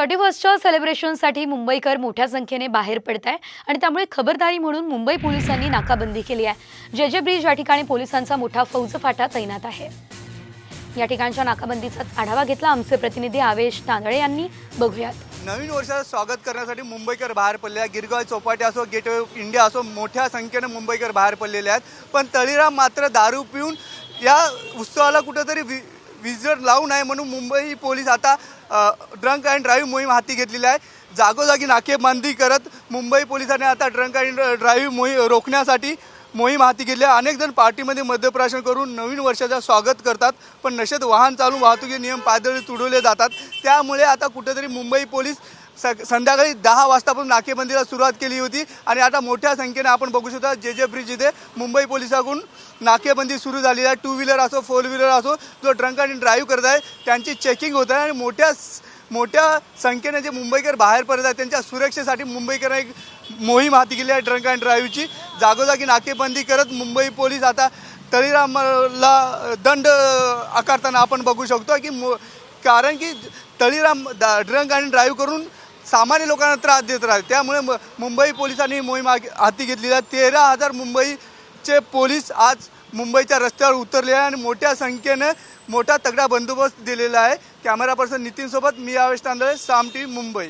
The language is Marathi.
थर्टी फर्स्टच्या सेलिब्रेशनसाठी मुंबईकर मोठ्या संख्येने बाहेर पडत आहे आणि त्यामुळे खबरदारी म्हणून मुंबई पोलिसांनी नाकाबंदी केली आहे. जे जे ब्रिज या ठिकाणी पोलिसांचा मोठा फौजफाटा तैनात आहे. या ठिकाणच्या नाकाबंदीचाच आढावा घेतला आमचे प्रतिनिधी आवेश तांदळे यांनी. बघूयात. नवीन वर्षाचं स्वागत करण्यासाठी मुंबईकर बाहेर पडले आहेत. गिरगाव चौपाटी असो गेटवे ऑफ इंडिया असो मोठ्या संख्येने मुंबईकर बाहेर पडलेले आहेत. पण तळीराम मात्र दारू पिऊन या उत्सवाला कुठंतरी विजर लावू नये म्हणून मुंबई पोलीस आता ड्रंक अँड ड्राईव्ह मोहीम हाती घेतलेली आहे. जागोजागी नाकेबंदी करत मुंबई पोलिसांनी आता ड्रंक अँड ड्राईव्ह मोहीम रोखण्यासाठी मोहीम हाती घेतली आहे. अनेक जण पार्टीमध्ये मद्यप्राशन करून नवीन वर्षाचं स्वागत करतात पण नशेत वाहन चालून वाहतुकी नियम पायदळी तुडवले जातात. त्यामुळे आता कुठेतरी मुंबई पोलीस स संध्याकाळी दहा वाजतापासून नाकेबंदीला सुरुवात केली होती. आणि आता मोठ्या संख्येने आपण बघू शकता जे जे ब्रिज इथे मुंबई पोलिसाकडून नाकेबंदी सुरू झालेली आहे. टू व्हीलर असो फोर व्हीलर असो जो ड्रंक आणि ड्राईव्ह करत आहे त्यांची चेकिंग होत आहे. आणि मोठ्या मोठ्या संख्येने जे मुंबईकर बाहेर पडत आहेत त्यांच्या सुरक्षेसाठी मुंबईकर एक मोहीम हाती गेली आहे ड्रंक अँड ड्राईव्हची जागोजागी नाकेबंदी करत मुंबई पोलीस आता तळीरामला दंड आकारताना आपण बघू शकतो की मो कारण की तळीराम ड्रंक अँड ड्राईव्ह करून सामान्य लोकांना त्रास देत राहते. त्यामुळे म मुंबई पोलिसांनी मोहीम हाती घेतली आहे. तेरा हजार मुंबईचे पोलीस आज मुंबईच्या रस्त्यावर उतरले आहे आणि मोठ्या संख्येनं मोठा तगडा बंदोबस्त दिलेला आहे. कॅमेरा पर्सन नितीनसोबत मी आवेश तांदळे साम टी मुंबई.